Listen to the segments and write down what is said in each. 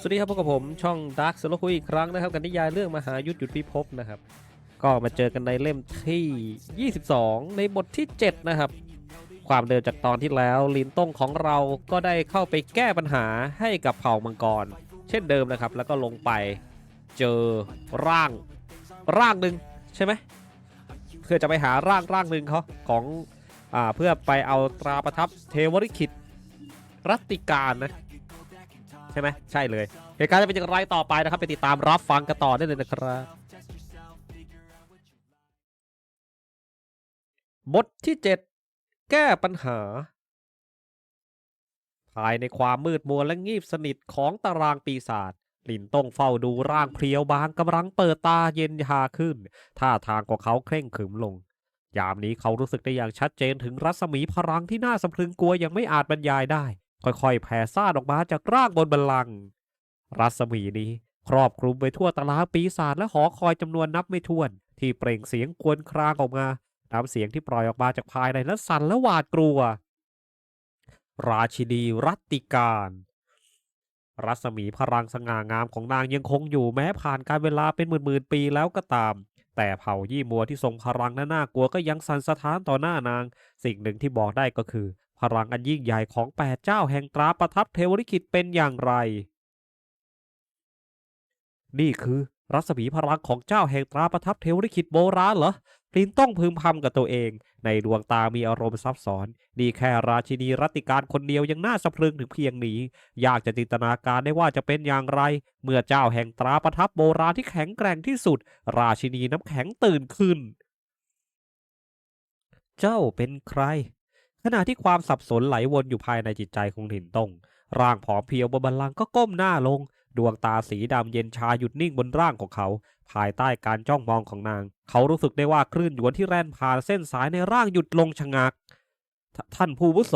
สวัสดีครับพบกับผมช่องด a r k สโลคุยอีกครั้งนะครับกันนิยายเรื่องมหายุทธหยุดพิภพนะครับ ก็มาเจอกันในเล่มที่ 22 ในบทที่ 7 นะครับ ความเดิมจากตอนที่แล้วลินต้งของเราก็ได้เข้าไปแก้ปัญหาให้กับเผ่ามังกร เช่นเดิมนะครับ แล้วก็ลงไปเจอร่างร่างหนึ่งใช่ไหมเพื่อจะไปหาร่างร่างหนึ่งเขาของอ่าเพื่อไปเอาตราประทับเทวริคิตรัตติการนะ ใช่ไหมใช่เลยเหตุการณ์จะเป็นอย่างไรต่อไปนะครับ ไปติดตามรับฟังกันต่อได้เลยนะครับบทที่ 7 แก้ปัญหา ภายในความมืดมัวและงีบสนิทของตารางปีศาจลินต้องเฝ้าดูร่างเพรียวบางกำลังเปิดตาเย็นชาขึ้น ท่าทางของเขาเคร่งขรึมลง ยามนี้เขารู้สึกได้อย่างชัดเจนถึงรัศมีพลังที่น่าสะพรึงกลัวยังไม่อาจบรรยายได้ ค่อยๆ แผ่ซ่านออกมาจากร่างบนบัลลังก์รัศมีนี้ครอบคลุมไปทั่วตาราปีศาจและหอคอยจำนวนนับไม่ถ้วน ที่เปล่งเสียงควรครางออกมาน้ำเสียงที่ปล่อยออกมาจากภายในและสั่นและหวาดกลัว ราชินีรัตติการ รัศมีพลังสง่างามของนางยังคงอยู่แม้ผ่านการเวลาเป็นหมื่นๆปีแล้วก็ตาม แต่เผ่ายี่มัวที่ทรงพลังและน่ากลัวก็ยังสั่นสะท้านต่อหน้านาง สิ่งหนึ่งที่บอกได้ก็คือ พลังอันยิ่งใหญ่ของแปดเจ้าแห่งตราประทับเทวริคิตเป็นอย่างไร นี่คือรัศมีพลังของเจ้าแห่งตราประทับเทวริคิตโบราณเหรอพลินต้องพึมพำกับตัวเอง ในดวงตามีอารมณ์ซับซ้อน นี่แค่ราชินีรัตติการคนเดียวยังน่าสะพรึงถึงเพียงนี้ อยากจะจินตนาการได้ว่าจะเป็นอย่างไร เมื่อเจ้าแห่งตราประทับโบราณที่แข็งแกร่งที่สุด ราชินีน้ำแข็งตื่นขึ้น เจ้าเป็นใคร ขณะที่ความสับสนไหลวนอยู่ภายในจิตใจของหลินตงร่างผอมเพรียวบนบัลลังก์ก็ก้มหน้าลง ดวงตาสีดำเย็นชาหยุดนิ่งบนร่างของเขา ภายใต้การจ้องมองของนาง เขารู้สึกได้ว่าคลื่นหยวนที่แล่นผ่านเส้นสายในร่างหยุดลงชะงัก ท่านผู้วุโส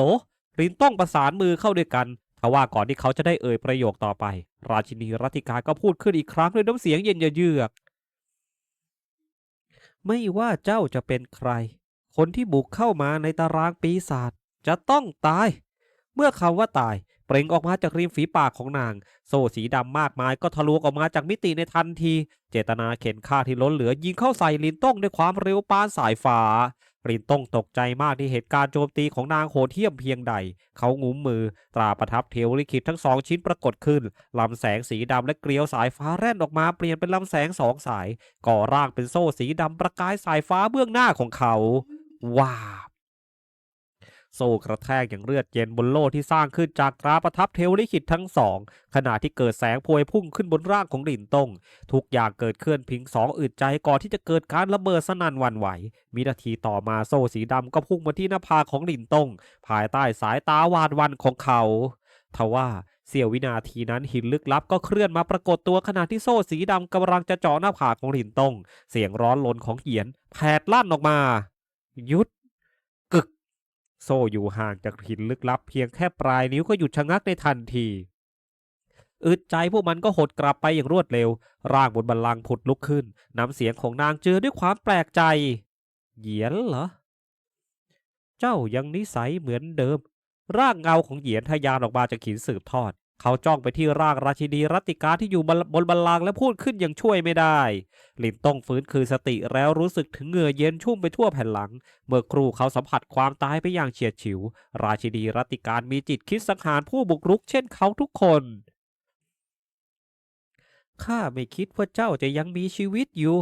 ลินต้องประสานมือเข้าด้วยกันทว่าก่อนที่เขาจะได้เอ่ยประโยคต่อไป ราชินีรัตติการก็พูดขึ้นอีกครั้งด้วยน้ำเสียงเย็นเยือก ไม่ว่าเจ้าจะเป็นใคร คนที่บุกเข้ามาในตารางปีศาจจะต้องตาย เมื่อคำว่าตาย เปล่งออกมาจากริมฝีปากของนาง โซ่สีดำมากมายก็ทะลวงออกมาจากมิติในทันที เจตนาเข็นฆ่าที่ล้นเหลือยิงเข้าใส่ลินต้งด้วยความเร็วปานสายฟ้าลินต้งตกใจมากที่เหตุการณ์โจมตีของนางโหดเหี้ยมเพียงใด เขางุ้มมือ ตราประทับเทวลิขิตทั้งสองชิ้นปรากฏขึ้น ลำแสงสีดำและเกลียวสายฟ้าแร่นออกมาเปลี่ยนเป็นลำแสงสองสาย ก่อร่างเป็นโซ่สีดำประกายสายฟ้าเบื้องหน้าของเขา ว้าโซ่กระแทกอย่างเลือดเย็นบนโล่ที่สร้างขึ้นจากตราประทับเทวลิขิตทั้งสอง ขณะที่เกิดแสงพวยพุ่งขึ้นบนร่างของหลินตงทุกอย่างเกิดเคลื่อนพิงสองอึดใจก่อนที่จะเกิดการระเบิดสนั่นวันไหวมินาทีต่อมาโซ่สีดำก็พุ่งมาที่หน้าผากของหลินตงภายใต้สายตาวาดวันของเขาทว่าเสี้ยววินาทีนั้นหินลึกลับก็เคลื่อนมาปรากฏตัวขณะที่โซ่สีดำกำลังจะเจาะหน้าผากของหลินตงเสียงร้อนลนของเหยียนแผดลั่นออกมา ยุดกึก โซ่อยู่ห่างจากหินลึกลับเพียงแค่ปลายนิ้วก็หยุดชะงักในทันทีอึดใจพวกมันก็หดกลับไปอย่างรวดเร็ว ร่างบนบัลลังผุดลุกขึ้นน้ำเสียงของนางเจือด้วยความแปลกใจ เหยียนเหรอ เจ้ายังนิสัยเหมือนเดิม ร่างเงาของเหยียนทะยานออกมาจากหินสืบทอด เขาจ้องไปที่ร่างราชินีรัตติกาที่อยู่บนบัลลังก์และพูดขึ้นอย่างช่วยไม่ได้ ลินต้องฟื้นคืนสติแล้วรู้สึกถึงเหงื่อเย็นชุ่มไปทั่วแผ่นหลัง เมื่อครูเขาสัมผัสความตายไปอย่างเฉียดฉิว ราชินีรัตติการมีจิตคิดสังหารผู้บุกรุกเช่นเขาทุกคนข้าไม่คิดว่าเจ้าจะยังมีชีวิตอยู่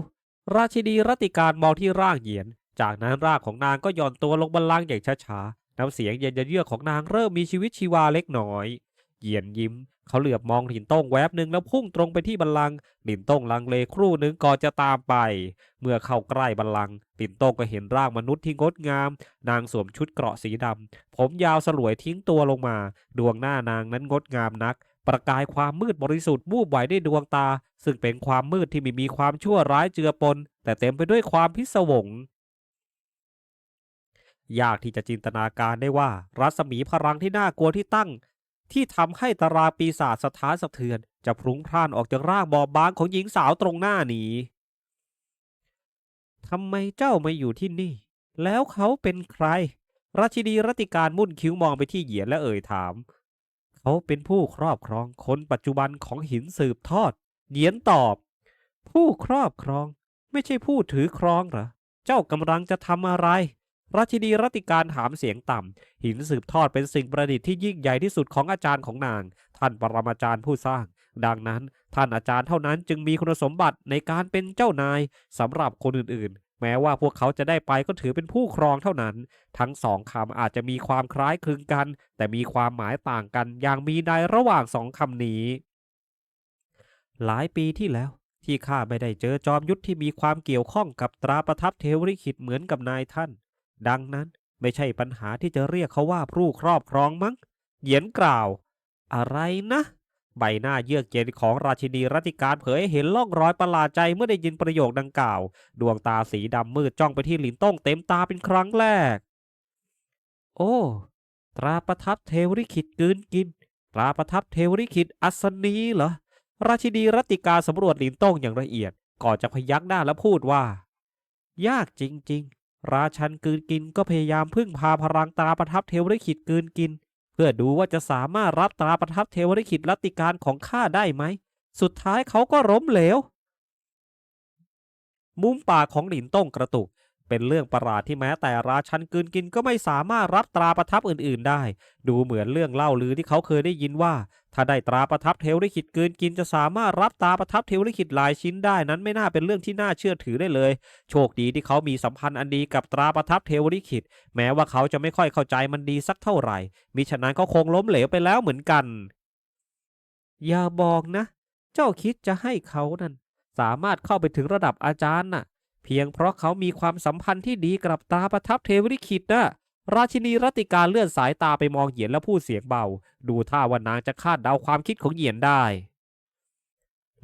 ราชินีรัตติการมองที่ร่างเหยียน จากนั้นร่างของนางก็หย่อนตัวลงบัลลังก์อย่างช้าๆน้ำเสียงเย็นเยือกของนางเริ่มมีชีวิตชีวาเล็กน้อย เหยียนยิ้ม เขาเหลือบมองหลินต้งแวบหนึ่งแล้วพุ่งตรงไปที่บัลลังก์หลินต้งลังเลครู่หนึ่งก่อนจะตามไป เมื่อเข้าใกล้บัลลังก์หลินต้งก็เห็นร่างมนุษย์ที่งดงาม นางสวมชุดเกราะสีดำ ผมยาวสลวยทิ้งตัวลงมา ดวงหน้านางนั้นงดงามนัก ประกายความมืดบริสุทธิ์วูบไหวได้วยดวงตา ซึ่งเป็นความมืดที่ไม่มีความชั่วร้ายเจือปน แต่เต็มไปด้วยความพิศวงยากที่จะจินตนาการได้ว่า รัศมีพลังที่น่ากลัวที่ตั้ง ที่ทำให้ตราปีศาจสถานสะเทือน จะพลุ้งพล่านออกจากร่างบอบบางของหญิงสาวตรงหน้านี้ทำไมเจ้ามาอยู่ที่นี่ แล้วเขาเป็นใคร ราชินีรัตติการมุ่นคิ้วมองไปที่เหยียนและเอ่ยถาม เขาเป็นผู้ครอบครองคนปัจจุบันของหินสืบทอด เหยียนตอบ ผู้ครอบครอง ไม่ใช่ผู้ถือครองเหรอ เจ้ากำลังจะทำอะไร ราชินีรัติการถามเสียงต่ำ หินสืบทอดเป็นสิ่งประดิษฐ์ที่ยิ่งใหญ่ที่สุดของอาจารย์ของนาง ท่านปรมาจารย์ผู้สร้าง ดังนั้นท่านอาจารย์เท่านั้นจึงมีคุณสมบัติในการเป็นเจ้านายสำหรับคนอื่นๆ แม้ว่าพวกเขาจะได้ไปก็ถือเป็นผู้ครองเท่านั้น ทั้งสองคำอาจจะมีความคล้ายคลึงกัน แต่มีความหมายต่างกันอย่างมีในระหว่างสองคำนี้ หลายปีที่แล้วที่ข้าไม่ได้เจอจอมยุทธที่มีความเกี่ยวข้องกับตราประทับเทวริขิตเหมือนกับนายท่าน ดังนั้นไม่ใช่ปัญหาที่จะเรียกเขาว่าผู้ครอบครองมั้ง เหยียนกล่าว อะไรนะ ใบหน้าเยือกเย็นของราชินีรัติการเผยให้เห็นล่องรอยประหลาดใจเมื่อได้ยินประโยคดังกล่าว ดวงตาสีดำมืดจ้องไปที่หลินต้งเต็มตาเป็นครั้งแรก โอ้ ตราประทับเทวริขิตกืนกิน ตราประทับเทวริขิตอัศนีเหรอ ราชินีรัติการสำรวจหลินต้งอย่างละเอียด ก่อนจะพยักหน้าและพูดว่า ยากจริง ๆ ราชันกืนกินก็พยายามพึ่งพาพลังตราประทับเทวริขิตกืนกิน เพื่อดูว่าจะสามารถรับตราประทับเทวริขิตรัติการของข้าได้ไหม สุดท้ายเขาก็ล้มเหลว มุมปากของหลินต้งกระตุก เป็นเรื่องประหลาดที่แม้แต่ราชันกืนกินก็ไม่สามารถรับตราประทับอื่นๆได้ ดูเหมือนเรื่องเล่าลือที่เขาเคยได้ยินว่า ถ้าได้ตราประทับเทวลิขิตกืนกินจะสามารถรับตราประทับเทวลิขิตหลายชิ้นได้นั้นไม่น่าเป็นเรื่องที่น่าเชื่อถือได้เลย โชคดีที่เขามีสัมพันธ์อันดีกับตราประทับเทวลิขิต แม้ว่าเขาจะไม่ค่อยเข้าใจมันดีสักเท่าไหร่ มิฉะนั้นเขาคงล้มเหลวไปแล้วเหมือนกัน อย่าบอกนะ เจ้าคิดจะให้เขานั่นสามารถเข้าไปถึงระดับอาจารย์น่ะ เพียงเพราะเขามีความสัมพันธ์ที่ดีกับตาประทับเทวลิขิตนะราชินีรัติการเลื่อนสายตาไปมองเหยียนและพูดเสียงเบา ดูท่าว่านางจะคาดเดาความคิดของเหยียนได้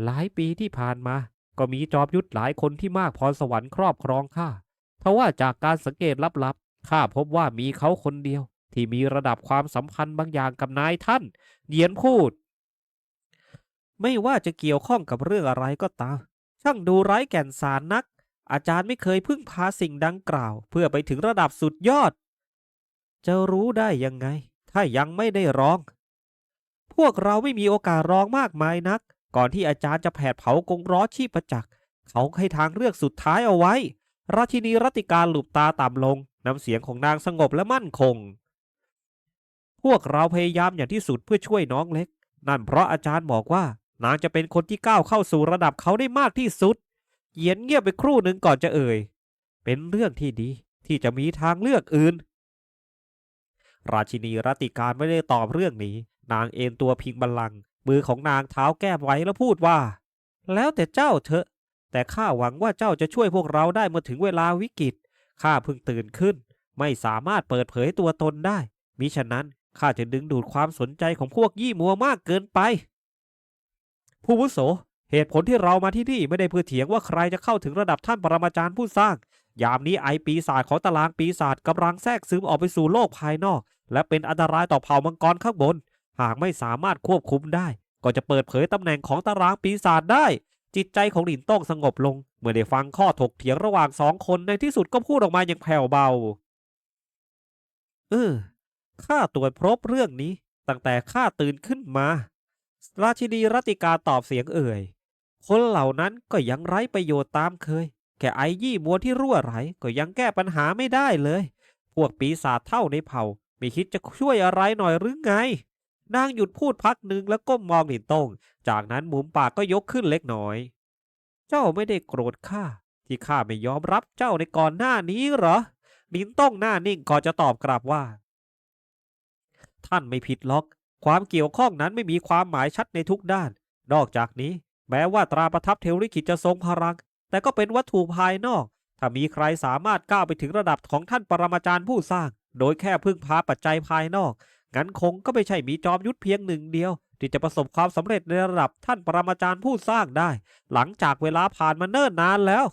หลายปีที่ผ่านมา ก็มีจอมยุทธหลายคนที่มากพรสวรรค์ครอบครองข้าทว่าจากการสังเกตลับๆข้าพบว่ามีเขาคนเดียว ที่มีระดับความสัมพันธ์บางอย่างกับนายท่าน เหยียนพูด ไม่ว่าจะเกี่ยวข้องกับเรื่องอะไรก็ตามช่างดูไร้แก่นสารนัก อาจารย์ไม่เคยพึ่งพาสิ่งดังกล่าว เพื่อไปถึงระดับสุดยอด จะรู้ได้ยังไง ถ้ายังไม่ได้ร้อง พวกเราไม่มีโอกาสร้องมากมายนัก ก่อนที่อาจารย์จะแผดเผากงร้อชีพประจักษ์เขาให้ทางเลือกสุดท้ายเอาไว้ ราชินีรัติการหลุบตาต่ำลง น้ำเสียงของนางสงบและมั่นคง พวกเราพยายามอย่างที่สุดเพื่อช่วยน้องเล็ก นั่นเพราะอาจารย์บอกว่า นางจะเป็นคนที่ก้าวเข้าสู่ระดับเขาได้มากที่สุด เหยียนเงียบไปครู่หนึ่งก่อนจะเอ่ย เป็นเรื่องที่ดีที่จะมีทางเลือกอื่น ราชินีรัติการไม่ได้ตอบเรื่องนี้ นางเอนตัวพิงบัลลังก์มือของนางเท้าแก้มไว้แล้วพูดว่า แล้วแต่เจ้าเถอะ แต่ข้าหวังว่าเจ้าจะช่วยพวกเราได้เมื่อถึงเวลาวิกฤตข้าเพิ่งตื่นขึ้น ไม่สามารถเปิดเผยตัวตนได้ มิฉะนั้นข้าจะดึงดูดความสนใจของพวกยี่มัวมากเกินไป ผู้วุโส เหตุผลที่เรามาที่นี่ไม่ได้เพื่อเถียงว่าใครจะเข้าถึงระดับท่านปรมาจารย์ผู้สร้าง ยามนี้ไอปีศาจของตารางปีศาจกำลังแทรกซึมออกไปสู่โลกภายนอก และเป็นอันตรายต่อเผ่ามังกรข้างบน หากไม่สามารถควบคุมได้ ก็จะเปิดเผยตำแหน่งของตารางปีศาจได้ จิตใจของหลินต้องสงบลง เมื่อได้ฟังข้อถกเถียงระหว่างสองคนในที่สุดก็พูดออกมาอย่างแผ่วเบา เออข้าตรวจพบเรื่องนี้ ตั้งแต่ข้าตื่นขึ้นมา ราชินีรัติกาตอบเสียงเอ่ย คนเหล่านั้นก็ยังไร้ประโยชน์ตามเคย แค่ไอยี่มัวที่รั่วไหลก็ยังแก้ปัญหาไม่ได้เลย พวกปีศาจเท่าในเผ่าไม่คิดจะช่วยอะไรหน่อยหรือไง นางหยุดพูดพักหนึ่งแล้วก้มมองหลินตง จากนั้นมุมปากก็ยกขึ้นเล็กน้อย เจ้าไม่ได้โกรธข้าที่ข้าไม่ยอมรับเจ้าในก่อนหน้านี้เหรอหลินตงหน้านิ่งก่อนจะตอบกลับว่า ท่านไม่ผิดหรอก ความเกี่ยวข้องนั้นไม่มีความหมายชัดในทุกด้าน นอกจากนี้ แม้ว่าตราประทับเทวริขิตจะทรงพลัง แต่ก็เป็นวัตถุภายนอก ถ้ามีใครสามารถก้าวไปถึงระดับของท่านปรมาจารย์ผู้สร้าง โดยแค่พึ่งพาปัจจัยภายนอก งั้นคงก็ไม่ใช่มีจอมยุทธเพียงหนึ่งเดียว ที่จะประสบความสำเร็จในระดับท่านปรมาจารย์ผู้สร้างได้ หลังจากเวลาผ่านมาเนิ่นนานแล้ว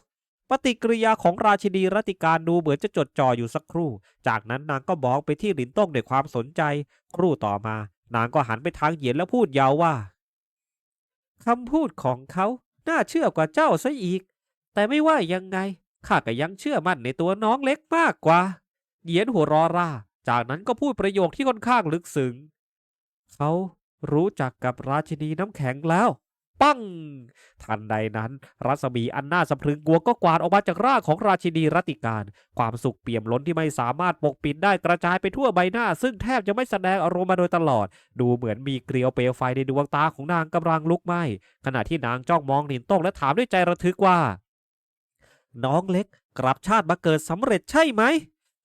ปฏิกิริยาของราชินีรัติการดูเหมือนจะจดจ่ออยู่สักครู่ จากนั้นนางก็มองไปที่หลินต้งด้วยความสนใจ ครู่ต่อมา นางก็หันไปทางเหยียนแล้วพูดยาวว่า คำพูดของเขาน่าเชื่อกว่าเจ้าซะอีก แต่ไม่ว่ายังไงข้าก็ยังเชื่อมั่นในตัวน้องเล็กมากกว่าเหยียนหัวรอร่าจากนั้นก็พูดประโยคที่ค่อนข้างลึกซึ้งเขารู้จักกับราชินีน้ำแข็งแล้ว ปั้ง ทันใดนั้น รัศมีอันน่าสะพรึงกลัวก็กวาดออกมาจากร่างของราชินีรัติการ ความสุขเปี่ยมล้นที่ไม่สามารถปกปิดได้กระจายไปทั่วใบหน้า ซึ่งแทบจะไม่แสดงอารมณ์มาโดยตลอด ดูเหมือนมีเกลียวเปลวไฟในดวงตาของนางกำลังลุกไหม้ขณะที่นางจ้องมองหลินต้งและถามด้วยใจระทึกว่า น้องเล็กกลับชาติมาเกิดสำเร็จใช่ไหม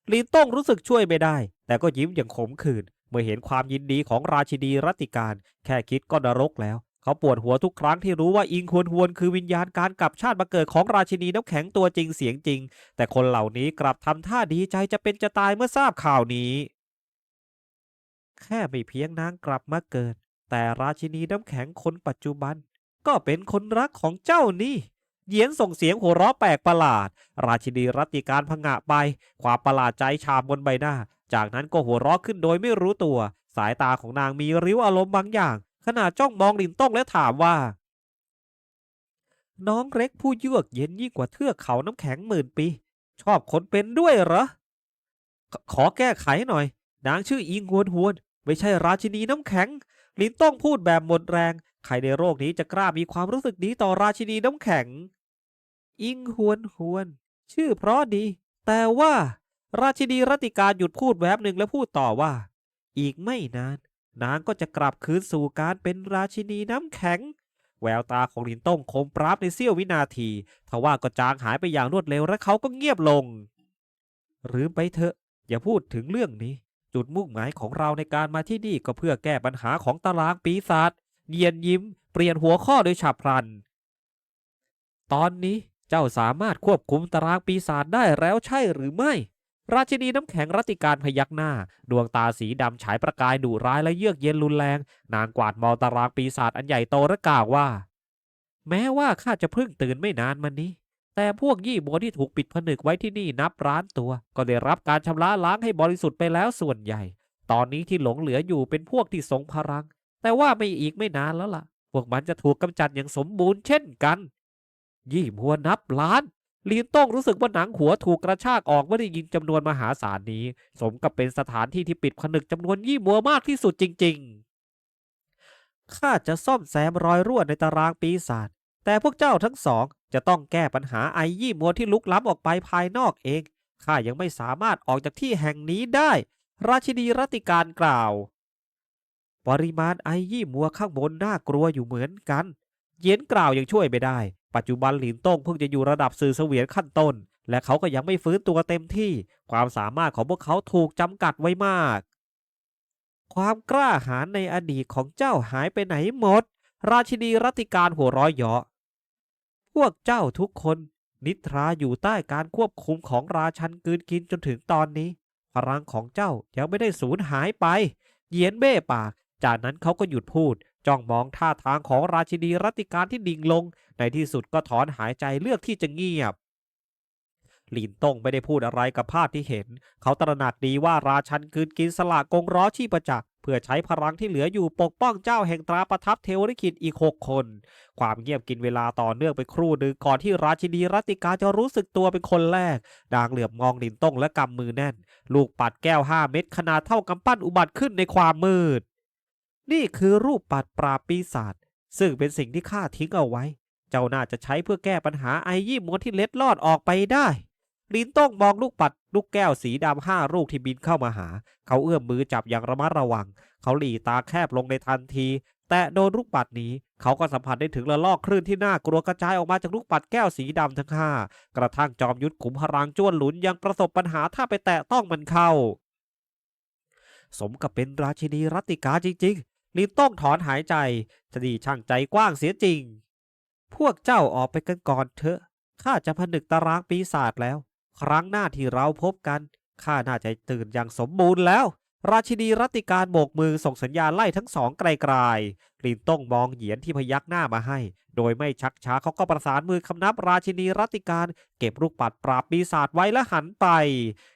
หลินต้งรู้สึกช่วยไม่ได้ แต่ก็ยิ้มอย่างขมขื่นเมื่อเห็นความยินดีของราชินีรัติการ แค่คิดก็นรกแล้ว เขาปวดหัวทุกครั้งที่รู้ว่าอิงควรฮวนคือวิญญาณการกลับชาติมาเกิดของราชินีน้ำแข็งตัวจริงเสียงจริง แต่คนเหล่านี้กลับทำท่าดีใจจะเป็นจะตายเมื่อทราบข่าวนี้ แค่ไม่เพียงนางกลับมาเกิด แต่ราชินีน้ำแข็งคนปัจจุบัน ก็เป็นคนรักของเจ้านี่เยียนส่งเสียงหัวเราะแปลกประหลาด ราชินีรัตติการพงะไป ความประหลาดใจชามบนใบหน้า จากนั้นก็หัวเราะขึ้นโดยไม่รู้ตัว สายตาของนางมีริ้วอารมณ์บางอย่าง ขณะจ้องมองลินต้งและถามว่า น้องเล็กผู้เยือกเย็นยิ่งกว่าเทือกเขาน้ำแข็งหมื่นปี ชอบคนเป็นด้วยเหรอขขอแก้ไขหน่อย นางชื่ออิงฮวนฮวน ไม่ใช่ราชินีน้ำแข็ง ลินต้องพูดแบบหมดแรง ใครในโลกนี้จะกล้ามีความรู้สึกนี้ต่อราชินีน้ำแข็ง อิงฮวนฮวน ชื่อเพราะดี แต่ว่า ราชินีรัตติการหยุดพูดแวบหนึ่งแล้วพูดต่อว่า อีกไม่นาน นางก็จะกลับคืนสู่การเป็นราชินีน้ำแข็ง แววตาของลินต้งคมปราบในเสี้ยววินาทีทว่าก็จางหายไปอย่างรวดเร็วและเขาก็เงียบลง หรือไปเถอะ อย่าพูดถึงเรื่องนี้ จุดมุ่งหมายของเราในการมาที่นี่ก็เพื่อแก้ปัญหาของตารางปีศาจเยียนยิ้ม เปลี่ยนหัวข้อโดยฉับพลัน ตอนนี้เจ้าสามารถควบคุมตารางปีศาจได้แล้วใช่หรือไม่ ราชินีน้ำแข็งรัติการพยักหน้า ดวงตาสีดำฉายประกายดุร้ายและเยือกเย็นรุนแรง นางกวาดมองตารางปีศาจอันใหญ่โตและกล่าวว่า แม้ว่าข้าจะเพิ่งตื่นไม่นานมานี้ แต่พวกยี่บัวที่ถูกปิดผนึกไว้ที่นี่นับร้านตัว ก็ได้รับการชำระล้างให้บริสุทธิ์ไปแล้วส่วนใหญ่ ตอนนี้ที่หลงเหลืออยู่เป็นพวกที่ทรงพลัง แต่ว่าไม่อีกไม่นานแล้วล่ะ พวกมันจะถูกกำจัดอย่างสมบูรณ์เช่นกัน ยี่บัวนับล้าน ลีนต้องรู้สึกว่าหนังหัวถูกกระชากออกเมื่อได้ยินจำนวนมหาศาลนี้ สมกับเป็นสถานที่ที่ปิดผนึกจำนวนยี่บัวมากที่สุดจริง ๆ ข้าจะซ่อมแซมรอยรั่วในตารางปีศาจแต่พวกเจ้าทั้งสอง จะต้องแก้ปัญหาไอยี่มัวที่ลุกล้ำออกไปภายนอกเอง ข้ายังไม่สามารถออกจากที่แห่งนี้ได้ ราชินีรัติการกล่าว ปริมาณไอยี่มัวข้างบนน่ากลัวอยู่เหมือนกัน เย็นกล่าวยังช่วยไม่ได้ ปัจจุบันหลินต้งเพิ่งจะอยู่ระดับสื่อเสวียนขั้นต้น และเขาก็ยังไม่ฟื้นตัวเต็มที่ ความสามารถของพวกเขาถูกจำกัดไว้มาก ความกล้าหาญในอดีตของเจ้าหายไปไหนหมด ราชินีรัติการหัวร้อยเยาะ พวกเจ้าทุกคน นิทราอยู่ใต้การควบคุมของราชันกืนกินจนถึงตอนนี้ พลังของเจ้ายังไม่ได้สูญหายไป เหยียนเบ้ปาก จากนั้นเขาก็หยุดพูด จ้องมองท่าทางของราชินีรัติการที่ดิ่งลง ในที่สุดก็ถอนหายใจเลือกที่จะเงียบหลินตงไม่ได้พูดอะไรกับภาพที่เห็น เขาตระหนักดีว่าราชันคืนกินสละกงร้อชีประจักษ์เพื่อใช้พลังที่เหลืออยู่ปกป้องเจ้าแห่งตราประทับเทวริขิตอีกหกคน ความเงียบกินเวลาต่อเนื่องไปครู่หนึ่งก่อนที่ราชินีรัติกาจะรู้สึกตัวเป็นคนแรกดางเหลือบมองหลินตงและกำมือแน่น ลูกปัดแก้วห้าเม็ดขนาดเท่ากำปั้นอุบัติขึ้นในความมืด นี่คือรูปปัดปราบปีศาจซึ่งเป็นสิ่งที่ข้าทิ้งเอาไว้ เจ้าน่าจะใช้เพื่อแก้ปัญหาไอยี่ม้วนที่เล็ดลอดออกไปได้ ลินต้องมองลูกปัดลูกแก้วสีดำห้าลูกที่บินเข้ามาหา เขาเอื้อมมือจับอย่างระมัดระวัง เขาหลีตาแคบลงในทันที แต่โดนลูกปัดนี้ เขาก็สัมผัสได้ถึงระลอกคลื่นที่น่ากลัวกระจายออกมาจากลูกปัดแก้วสีดำทั้งห้ากระทั่งจอมยุทธขุมพลังจ้วนหลุนยังประสบปัญหาถ้าไปแตะต้องมันเข้า สมกับเป็นราชินีรัตติกาจริงๆ ลินต้องถอนหายใจสดีช่างใจกว้างเสียจริง พวกเจ้าออกไปกันก่อนเถอะ ข้าจะผนึกตารางปีศาจแล้ว ครั้งหน้าที่เราพบกัน ข้าน่าจะตื่นอย่างสมบูรณ์แล้ว ราชินีรัติการโบกมือส่งสัญญาณไล่ทั้งสองไกลๆลินต้องมองเหยียนที่พยักหน้ามาให้ โดยไม่ชักช้าเขาก็ประสานมือคำนับราชินีรัติการ เก็บลูกปัดปราบปีศาจไว้และหันไป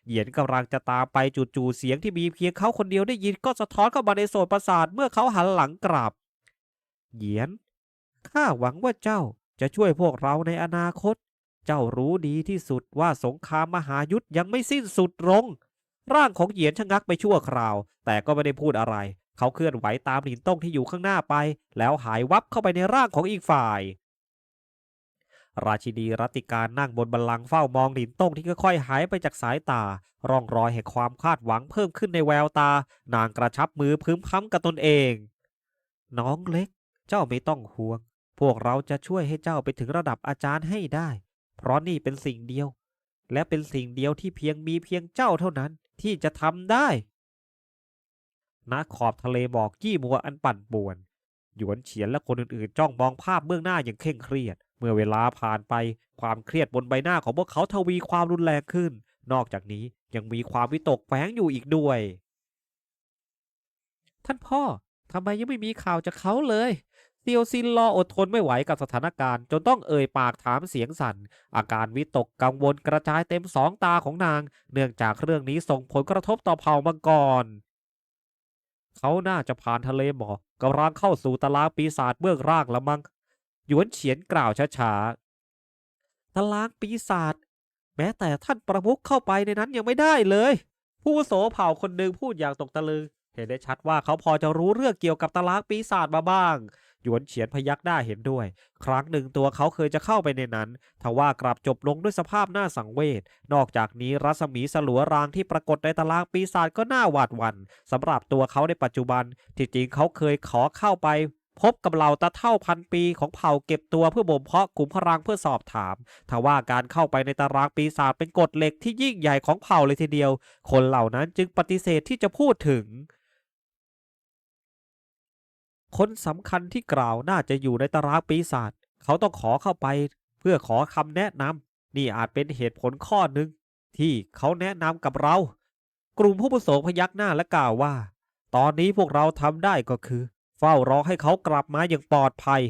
เหยียนกำลังจะตามไปจู่ๆเสียงที่มีเพียงเขาคนเดียวได้ยินก็สะท้อนเข้ามาในโสตประสาทเมื่อเขาหันหลังกลับ เหยียน ข้าหวังว่าเจ้าจะช่วยพวกเราในอนาคต เจ้ารู้ดีที่สุดว่าสงครามมหายุทธยังไม่สิ้นสุดลง ร่างของเหยียนชะงักไปชั่วคราว แต่ก็ไม่ได้พูดอะไร เขาเคลื่อนไหวตามหลินต้งที่อยู่ข้างหน้าไป แล้วหายวับเข้าไปในร่างของอีกฝ่าย ราชินีรัตติการนั่งบนบัลลังก์เฝ้ามองหลินต้งที่ค่อยๆหายไปจากสายตา ร่องรอยแห่งความคาดหวังเพิ่มขึ้นในแววตา นางกระชับมือพึมพำกับตนเอง น้องเล็ก เจ้าไม่ต้องห่วง พวกเราจะช่วยให้เจ้าไปถึงระดับอาจารย์ให้ได้ เพราะนี่เป็นสิ่งเดียว และเป็นสิ่งเดียวที่เพียงมีเพียงเจ้าเท่านั้น ที่จะทำได้ณขอบทะเลหมอกยี่มัวอันปั่นป่วน หยวนเฉียนและคนอื่นๆ จ้องมองภาพเบื้องหน้าอย่างเคร่งเครียด เมื่อเวลาผ่านไปความเครียดบนใบหน้าของพวกเขาทวีความรุนแรงขึ้น นอกจากนี้ยังมีความวิตกแฝงอยู่อีกด้วย ท่านพ่อทำไมยังไม่มีข่าวจากเขาเลย เซียวซินรออดทนไม่ไหวกับสถานการณ์ จนต้องเอ่ยปากถามเสียงสั่น อาการวิตกกังวลกระจายเต็มสองตาของนาง เนื่องจากเรื่องนี้ส่งผลกระทบต่อเผ่ามังกรเขาน่าจะผ่านทะเลหมอกกำลังเข้าสู่ตารางปีศาจเบื้องร่างละมัง้งหยวนเฉียนกล่าวช้าๆตารางปีศาจแม้แต่ท่านประมุขเข้าไปในนั้นยังไม่ได้เลย ผู้โสเผ่าคนหนึ่งพูดอย่างตกตะลึงเห็นได้ชัดว่าเขาพอจะรู้เรื่องเกี่ยวกับตารางปีศาจมาบ้าง หยวนเฉียนพยักหน้าเห็นด้วย ครั้งหนึ่งตัวเขาเคยจะเข้าไปในนั้น ทว่ากลับจบลงด้วยสภาพหน้าสังเวช นอกจากนี้รัศมีสลัวรางที่ปรากฏในตารางปีศาจก็น่าหวาดหวั่นสำหรับตัวเขาในปัจจุบัน ที่จริงเขาเคยขอเข้าไปพบกับเหล่าตาเท่าพันปีของเผ่าเก็บตัวเพื่อบ่มเพาะกลุ่มพลังเพื่อสอบถาม ทว่าการเข้าไปในตารางปีศาจเป็นกฎเหล็กที่ยิ่งใหญ่ของเผ่าเลยทีเดียว คนเหล่านั้นจึงปฏิเสธที่จะพูดถึง คนสำคัญที่กล่าวน่าจะอยู่ในตารางปีศาจเขาต้องขอเข้าไป เพื่อขอคำแนะนำนี่อาจเป็นเหตุผลข้อหนึ่งที่เขาแนะนำกับเรา กลุ่มผู้ประสงค์พยักหน้าและกล่าวว่า ตอนนี้พวกเราทำได้ก็คือ เฝ้ารอให้เขากลับมาอย่างปลอดภัย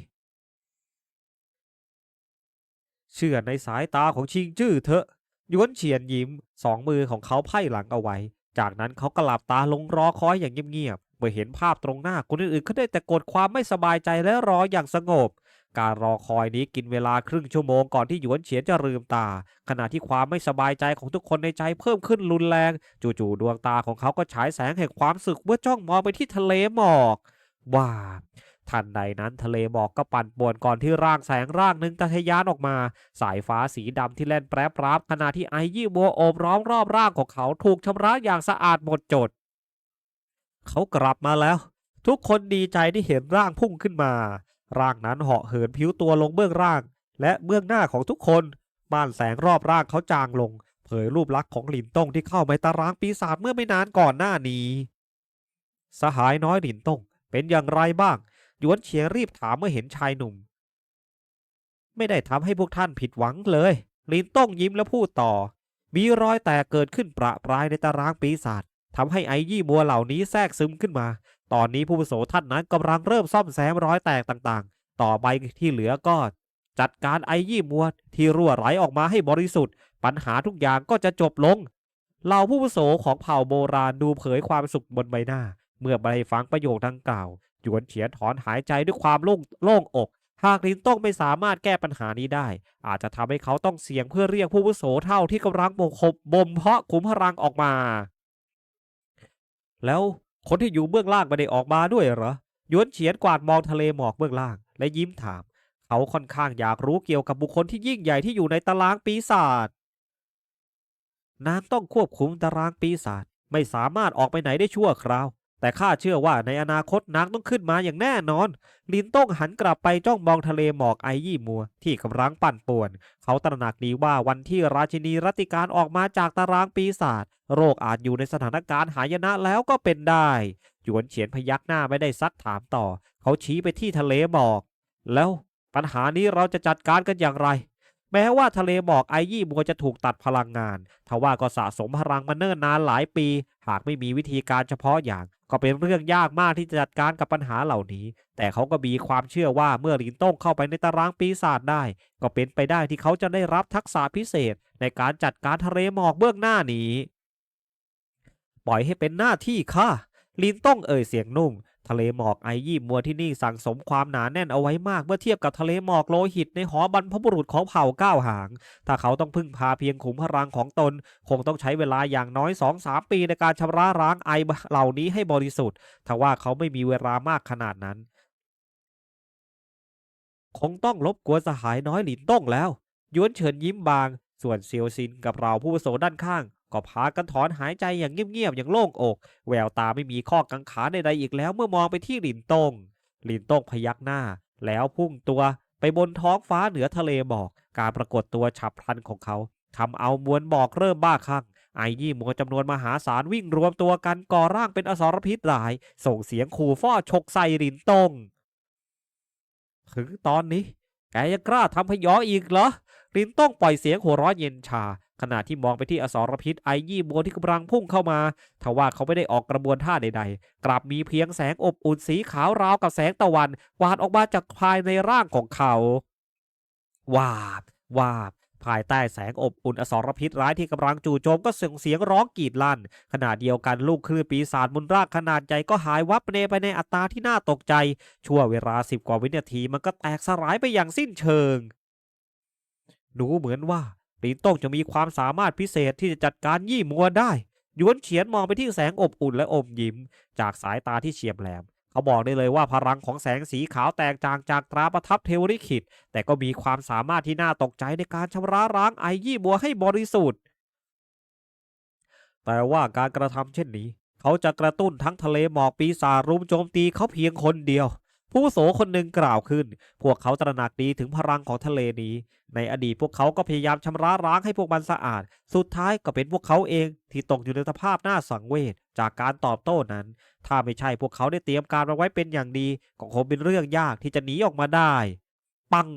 เชื่อในสายตาของชิงจื้อเถอะหยวนเฉียนยิ้มสองมือของเขาไพ่หลังเอาไว้ จากนั้นเขาก็หลับตาลงรอคอยอย่างเงียบๆ มื่อเห็นภาพตรงหน้าคนอื่นๆเขาได้แต่กดความไม่สบายใจและรออย่างสงบ การรอคอยนี้กินเวลาครึ่งชั่วโมงก่อนที่หยวนเฉียนจะลืมตา ขณะที่ความไม่สบายใจของทุกคนในใจเพิ่มขึ้นรุนแรง จู่ๆดวงตาของเขาก็ฉายแสงแห่งความสึกเมื่อจ้องมองไปที่ทะเลหมอกว้าทันใดนั้นทะเลหมอกก็ปั่นป่วนก่อนที่ร่างแสงร่างหนึ่งจะทะยานออกมา สายฟ้าสีดำที่แล่นแปรปราบขณะที่ไอยี่บัวโอบร้อมรอบร่างของเขาถูกชำระอย่างสะอาดหมดจด เขากลับมาแล้ว ทุกคนดีใจที่เห็นร่างพุ่งขึ้นมา ร่างนั้นเหาะเหินผิวตัวลงเบื้องล่าง และเบื้องหน้าของทุกคนม่านแสงรอบร่างเขาจางลง เผยรูปลักษณ์ของหลินต้งที่เข้าไปตารางปีศาจเมื่อไม่นานก่อนหน้านี้ สหายน้อยหลินต้งเป็นอย่างไรบ้างยวนเฉียงรีบถามเมื่อเห็นชายหนุ่ม ไม่ได้ทำให้พวกท่านผิดหวังเลยหลินต้งยิ้มและพูดต่อ มีรอยแตกเกิดขึ้นประปรายในตารางปีศาจ ทำให้ไอยี่บัวเหล่านี้แทรกซึมขึ้นมา ตอนนี้ผู้วุโสท่านนั้นกำลังเริ่มซ่อมแซมรอยแตกต่างๆ ต่อไปที่เหลือก็จัดการไอยี่บัวที่รั่วไหลออกมาให้บริสุทธิ์ ปัญหาทุกอย่างก็จะจบลง เหล่าผู้วุโสของเผ่าโบราณดูเผยความสุขบนใบหน้า เมื่อได้ฟังประโยคดังกล่าวหยวนเฉียนถอนหายใจด้วยความโล่งโล่งอก หากลินต้องไม่สามารถแก้ปัญหานี้ได้ อาจจะทำให้เขาต้องเสี่ยงเพื่อเรียกผู้วุโสเท่าที่กำลังบ่มขบบ่มเพาะขุมพลังออกมา แล้วคนที่อยู่เบื้องล่างไม่ได้ออกมาด้วยเหรอยวนเฉียนกวาดมองทะเลหมอกเบื้องล่าง และยิ้มถาม เขาค่อนข้างอยากรู้เกี่ยวกับบุคคลที่ยิ่งใหญ่ที่อยู่ในตารางปีศาจนางต้องควบคุมตารางปีศาจไม่สามารถออกไปไหนได้ชั่วคราว แต่ข้าเชื่อว่าในอนาคตนางต้องขึ้นมาอย่างแน่นอน ลินต้องหันกลับไปจ้องมองทะเลหมอกไอยี่มัว ที่กำลังปั่นป่วน เขาตระหนักดีว่าวันที่ราชินีรัตติการออกมาจากตารางปีศาจโรคอาจอยู่ในสถานการณ์หายนะแล้วก็เป็นได้หยวนเฉียนพยักหน้าไม่ได้ซักถามต่อ เขาชี้ไปที่ทะเลหมอก แล้วปัญหานี้เราจะจัดการกันอย่างไร แม้ว่าทะเลหมอกไอยี่มัวจะถูกตัดพลังงาน ทว่าก็สะสมพลังมาเนิ่นนานหลายปี หากไม่มีวิธีการเฉพาะอย่าง ก็เป็นเรื่องยากมากที่จะจัดการกับปัญหาเหล่านี้ แต่เขาก็มีความเชื่อว่าเมื่อลินต้งเข้าไปในตารางปีศาจได้ ก็เป็นไปได้ที่เขาจะได้รับทักษะพิเศษ ในการจัดการทะเลหมอกเบื้องหน้านี้ ปล่อยให้เป็นหน้าที่ข้า ลินต้องเอ่ยเสียงนุ่ม ทะเลหมอกไอยี่มัวที่นี่สั่งสมความหนาแน่นเอาไว้มากเมื่อเทียบกับทะเลหมอกโลหิตในหอบรรพบุรุษของเผ่าก้าวหาง ถ้าเขาต้องพึ่งพาเพียงขุมพลังของตน คงต้องใช้เวลาอย่างน้อยสองสามปีในการชำระล้างไอเหล่านี้ให้บริสุทธิ์ทว่าเขาไม่มีเวลามากขนาดนั้น คงต้องรบกวนสหายน้อยหลินต้องแล้วหยวนเฉินยิ้มบาง ส่วนเซียวซินกับเราผู้อาวุโสด้านข้าง ก็พากันถอนหายใจอย่างเงียบๆอย่างโล่งอก แววตาไม่มีข้อกังขาใดๆอีกแล้วเมื่อมองไปที่หลินตงหลินตงพยักหน้า แล้วพุ่งตัวไปบนท้องฟ้าเหนือทะเลหมอก การปรากฏตัวฉับพลันของเขาทำเอามวลหมอกเริ่มบ้าคลั่งไอ้ยี่มัวจำนวนมหาศาลวิ่งรวมตัวกันก่อร่างเป็นอสรพิษหลาย ส่งเสียงขู่ฟ้อฉกใส่หลินตงถึงตอนนี้ แกยังกล้าทำพยออีกเหรอลินต้องปล่อยเสียงหัวเราะเย็นชาขณะที่มองไปที่อสรพิษไอยี่บัวที่กำลังพุ่งเข้ามาทว่าเขาไม่ได้ออกกระบวนท่าใดๆ กลับมีเพียงแสงอบอุ่นสีขาวราวกับแสงตะวันวาดออกมาจากภายในร่างของเขาวาบวาบภายใต้แสงอบอุ่นอสรพิษร้ายที่กำลังจู่โจมก็ส่งเสียงร้องกรีดลั่น ขณะเดียวกันลูกคลื่นปีศาจมุนรากขนาดใหญ่ก็หายวับเนไปในอัตราที่น่าตกใจ ชั่วเวลาสิบกว่าวินาทีมันก็แตกสลายไปอย่างสิ้นเชิงดูเหมือนว่า ลินต้องจะมีความสามารถพิเศษที่จะจัดการยี่มัวได้หยวนเฉียนมองไปที่แสงอบอุ่นและอมยิ้ม จากสายตาที่เฉียบแหลม เขาบอกได้เลยว่าพลังของแสงสีขาวแตกต่างจากตราประทับเทวริขิต แต่ก็มีความสามารถที่น่าตกใจในการชำระล้างไอยี่บัวให้บริสุทธิ์ แต่ว่าการกระทำเช่นนี้ เขาจะกระตุ้นทั้งทะเลหมอกปีศาจรุมโจมตีเขาเพียงคนเดียว ผู้โสคนหนึ่งกล่าวขึ้น พวกเขาตระหนักดีถึงพลังของทะเลนี้ ในอดีตพวกเขาก็พยายามชำระล้างให้พวกมันสะอาด สุดท้ายก็เป็นพวกเขาเองที่ตกอยู่ในสภาพน่าสังเวชจากการตอบโต้นั้น ถ้าไม่ใช่พวกเขาได้เตรียมการมาไว้เป็นอย่างดีก็คงเป็นเรื่องยากที่จะหนีออกมาได้ ปัง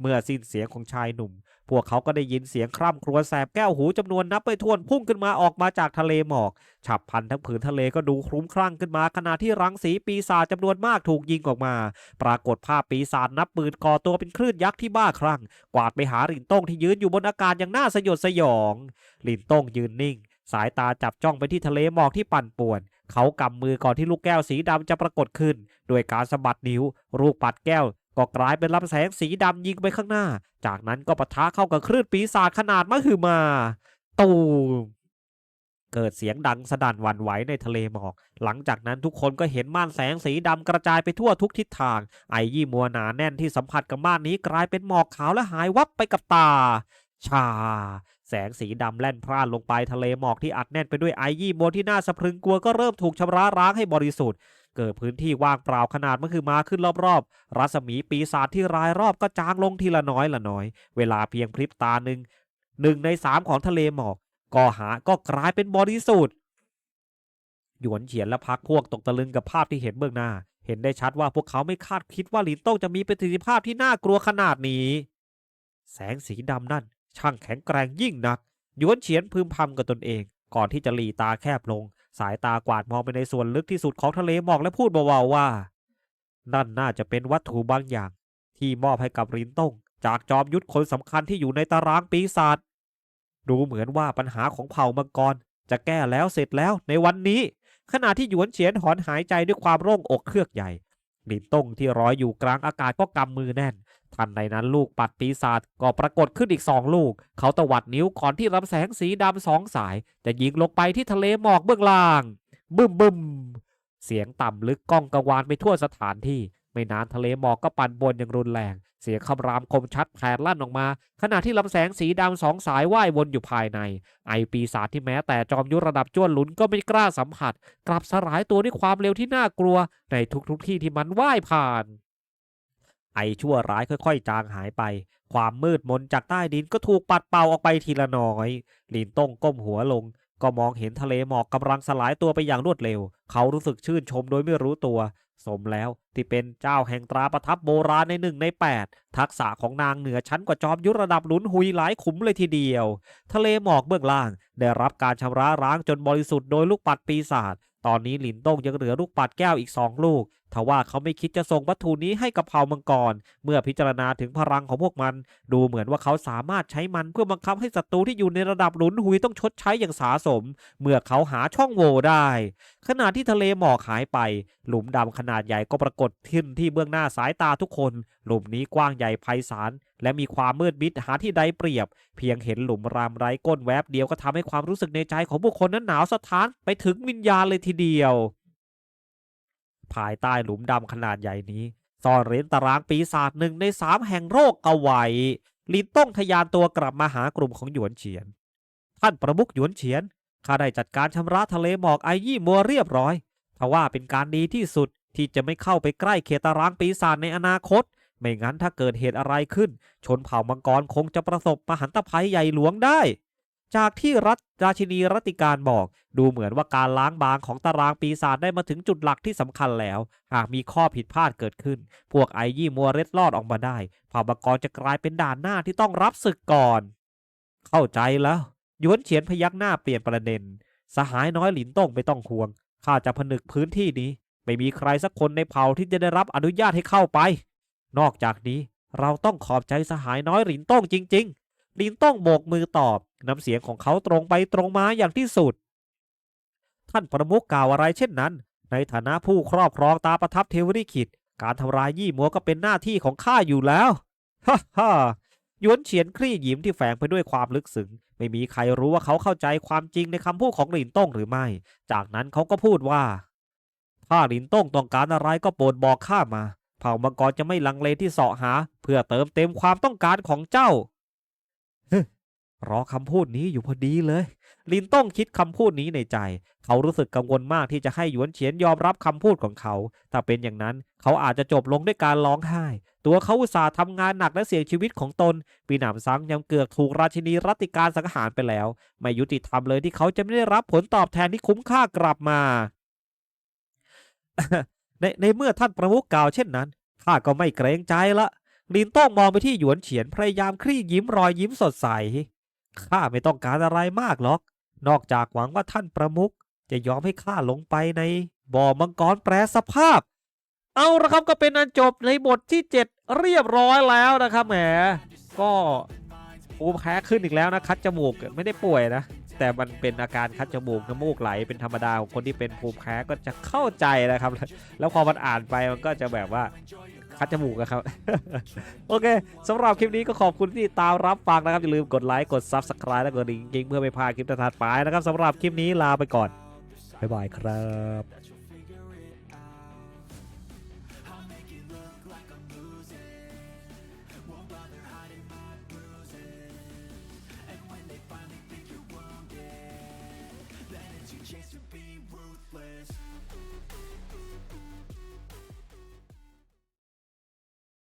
เมื่อสิ้นเสียงของชายหนุ่ม พวกเขาก็ได้ยินเสียงคร่ำครวญแสบแก้วหูจำนวนนับไปถ้วนพุ่งขึ้นมาออกมาจากทะเลหมอก ฉับพลันทั้งผืนทะเลก็ดูคลุ้มคลั่งขึ้นมาขณะที่รังสีปีศาจจำนวนมากถูกยิงออกมา ปรากฏภาพปีศาจนับปืนก่อตัวเป็นคลื่นยักษ์ที่บ้าคลั่ง กวาดไปหาหลินต้งที่ยืนอยู่บนอากาศอย่างน่าสยดสยองหลินต้งยืนนิ่ง สายตาจับจ้องไปที่ทะเลหมอกที่ปั่นป่วนเขากำมือก่อนที่ลูกแก้วสีดำจะปรากฏขึ้น โดยการสะบัดนิ้ว ลูกปัดแก้ว ก็กลายเป็นลำแสงสีดำยิงไปข้างหน้า จากนั้นก็ปะทะเข้ากับคลื่นปีศาจขนาดมหึมา ตูมเกิดเสียงดังสนั่นหวั่นไหวในทะเลหมอก หลังจากนั้นทุกคนก็เห็นม่านแสงสีดำกระจายไปทั่วทุกทิศทาง ไอยี่มัวหนาแน่นที่สัมผัสกับม่านนี้กลายเป็นหมอกขาวและหายวับไปกับตา ชา แสงสีดำแล่นพร่านลงไปทะเลหมอกที่อัดแน่นไปด้วยไอยี่มัวที่น่าสะพรึงกลัวก็เริ่มถูกชำระล้างให้บริสุทธิ์ เกิดพื้นที่ว่างเปล่าขนาดมันคือมาขึ้นรอบๆ รัศมีปีศาจที่รายรอบก็จางลงทีละน้อยละน้อย เวลาเพียงพริบตาหนึ่งหนึ่งในสามของทะเลหมอกก็หาก็กลายเป็นบริสุทธิ์หยวนเฉียนและพักพวกตกตะลึงกับภาพที่เห็นเบื้องหน้า เห็นได้ชัดว่าพวกเขาไม่คาดคิดว่าหลินโต้งจะมีประสิทธิภาพที่น่ากลัวขนาดนี้ แสงสีดำนั่น ช่างแข็งแกร่งยิ่งนักหยวนเฉียนพึมพำกับตนเอง ก่อนที่จะหลีตาแคบลง สายตากวาดมองไปในส่วนลึกที่สุดของทะเลหมอกและพูดเบาๆว่า นั่นน่าจะเป็นวัตถุบางอย่าง ที่มอบให้กับรินต้งจากจอมยุทธคนสำคัญที่อยู่ในตารางปีศาจดูเหมือนว่าปัญหาของเผ่ามังกรจะแก้แล้วเสร็จแล้วในวันนี้ ขณะที่หยวนเฉียนถอนหายใจด้วยความโล่งอกเครือกใหญ่หลินต้งที่ร้อยอยู่กลางอากาศก็กำมือแน่น ทันใดนั้นลูกปัดปีศาจก็ปรากฏขึ้นอีกสองลูก เขาตวัดนิ้วก่อนที่ลำแสงสีดำสองสาย จะยิงลงไปที่ทะเลหมอกเบื้องล่าง บึมบึมเสียงต่ำลึกก้องกังวานไปทั่วสถานที่ ไม่นานทะเลหมอกก็ปั่นป่วนอย่างรุนแรง เสียงคำรามคมชัดแผดลั่นออกมา ขณะที่ลำแสงสีดำสองสายว่ายวนอยู่ภายใน ไอปีศาจที่แม้แต่จอมยุทธระดับจ้วนหลุนก็ไม่กล้าสัมผัส กลับสลายตัวด้วยความเร็วที่น่ากลัว ในทุกๆทที่ที่มันว่ายผ่าน ไอชั่วร้ายค่อยๆ จางหายไป ความมืดมนจากใต้ดินก็ถูกปัดเป่าออกไปทีละน้อย ลินต้งก้มหัวลง ก็มองเห็นทะเลหมอกกำลังสลายตัวไปอย่างรวดเร็ว เขารู้สึกชื่นชมโดยไม่รู้ตัว สมแล้วที่เป็นเจ้าแห่งตราประทับโบราณในหนึ่งใน 8 ทักษะของนางเหนือชั้นกว่าจอมยุทธระดับหลุนหุยหลายขุมเลยทีเดียว ทะเลหมอกเบื้องล่าง ได้รับการชำระล้างจนบริสุทธิ์โดยลูกปัดปีศาจตอนนี้หลินต้งยังเหลือลูกปัดแก้วอีกสองลูกทว่าเขาไม่คิดจะส่งวัตถุนี้ให้กับเผ่ามังกร เมื่อพิจารณาถึงพลังของพวกมัน ดูเหมือนว่าเขาสามารถใช้มันเพื่อบังคับให้ศัตรูที่อยู่ในระดับหลุนหุยต้องชดใช้อย่างสาสม เมื่อเขาหาช่องโหว่ได้ ขณะที่ทะเลหมอกหายไป หลุมดำขนาดใหญ่ก็ปรากฏขึ้นที่เบื้องหน้าสายตาทุกคน หลุมนี้กว้างใหญ่ไพศาลและมีความมืดมิดหาที่ใดเปรียบ เพียงเห็นหลุมรามไร้ก้นแวบเดียวก็ทำให้ความรู้สึกในใจของบุคคลนั้นหนาวสะท้านไปถึงวิญญาณเลยทีเดียว ภายใต้หลุมดำขนาดใหญ่นี้ซ่อนเร้นตารางปีศาจหนึ่งในสามแห่งโรคเอาไว้ลินต้องทะยานตัวกลับมาหากลุ่มของหยวนเฉียน ท่านประมุขหยวนเฉียนข้าได้จัดการชำระทะเลหมอกไอยี่มัวเรียบร้อยทว่าเป็นการดีที่สุดที่จะไม่เข้าไปใกล้เขตตารางปีศาจในอนาคต ไม่งั้นถ้าเกิดเหตุอะไรขึ้น ชนเผ่ามังกรคงจะประสบมหันตภัยใหญ่หลวงได้ จากที่รัฐราชินีรัติการบอก ดูเหมือนว่าการล้างบางของตารางปีศาจได้มาถึงจุดหลักที่สำคัญแล้ว หากมีข้อผิดพลาดเกิดขึ้น พวกไอยี่มัวเร็ดลอดออกมาได้เผ่ามังกรจะกลายเป็นด่านหน้าที่ต้องรับศึกก่อน เข้าใจแล้วยวนเฉียนพยักหน้าเปลี่ยนประเด็น สหายน้อยหลินต้องไม่ต้องห่วงข้าจะผนึกพื้นที่นี้ ไม่มีใครสักคนในเผ่าที่จะได้รับอนุญาตให้เข้าไป นอกจากนี้เราต้องขอบใจสหายน้อยหลินต้องจริง ๆ หลินต้องโบกมือตอบ น้ำเสียงของเขาตรงไปตรงมาอย่างที่สุด ท่านประมุขกล่าวอะไรเช่นนั้น ในฐานะผู้ครอบครองตาประทับเทวริขิต การทำลายยี่มัวก็เป็นหน้าที่ของข้าอยู่แล้วฮ่าฮ่าหยวนเฉียนคลี่ยิ้มที่แฝงไปด้วยความลึกซึ้งไม่มีใครรู้ว่าเขาเข้าใจความจริงในคำพูดของหลินต้งหรือไม่ จากนั้นเขาก็พูดว่า ถ้าหลินต้งต้องการอะไรก็โปรดบอกข้ามา เผ่ามังกรจะไม่ลังเลที่เสาะหา เพื่อเติมเต็มความต้องการของเจ้า รอคำพูดนี้อยู่พอดีเลย ลินต้องคิดคำพูดนี้ในใจ เขารู้สึกกังวลมากที่จะให้หยวนเฉียนยอมรับคำพูดของเขา ถ้าเป็นอย่างนั้นเขาอาจจะจบลงด้วยการร้องไห้ ตัวเขาอุตส่าห์ทำงานหนักและเสี่ยงชีวิตของตน ปีหนามซังยังเกือกถูกราชินีรัติการสังหารไปแล้ว ไม่ยุติธรรมเลยที่เขาจะไม่ได้รับผลตอบแทนที่คุ้มค่ากลับมา ในในเมื่อท่านประมุขกล่าวเช่นนั้นข้าก็ไม่เกรงใจละลินต้องมองไปที่หยวนเฉียนพยายามคลี่ยิ้มรอยยิ้มสดใส ข้าไม่ต้องการอะไรมากหรอก นอกจากหวังว่าท่านประมุขจะยอมให้ข้าลงไปในบ่อมังกรแปรสภาพ เอาละครับก็เป็นอันจบในบทที่ 7 เรียบร้อยแล้วนะครับแหม ก็ภูมิแพ้ขึ้นอีกแล้วนะ คัดจมูกไม่ได้ป่วยนะ แต่มันเป็นอาการคัดจมูกน้ำมูกไหลเป็นธรรมดาของคนที่เป็นภูมิแพ้ก็จะเข้าใจนะครับ แล้วพอมันอ่านไปมันก็จะแบบว่า คัดจมูกอะครับ โอเคสำหรับคลิปนี้ก็ขอบคุณที่ตามรับฟังนะครับ อย่าลืมกดไลค์ กด Subscribe และกดดิ่งเพื่อไม่พลาดคลิปถัดไปนะครับสำหรับคลิปนี้ลาไปก่อนบ๊ายบายครับ